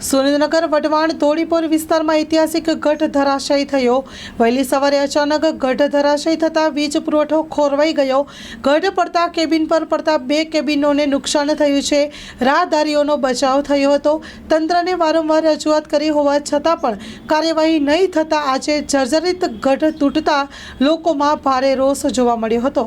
સુરેન્દ્રનગર, વઢવાણ, ધોળીપોર વિસ્તારમાં ઐતિહાસિક ગઢ ધરાશયી થયો. વહેલી સવારે અચાનક ગઢ ધરાશયી થતાં વીજ પુરવઠો ખોરવાઈ ગયો. ગઢ પડતા કેબિન પર પડતા બે કેબિનોને નુકસાન થયું છે. રાહદારીઓનો બચાવ થયો હતો. તંત્રને વારંવાર રજૂઆત કરી હોવા છતાં પણ કાર્યવાહી નહીં થતાં આજે જર્જરિત ગઢ તૂટતા લોકોમાં ભારે રોષ જોવા મળ્યો હતો.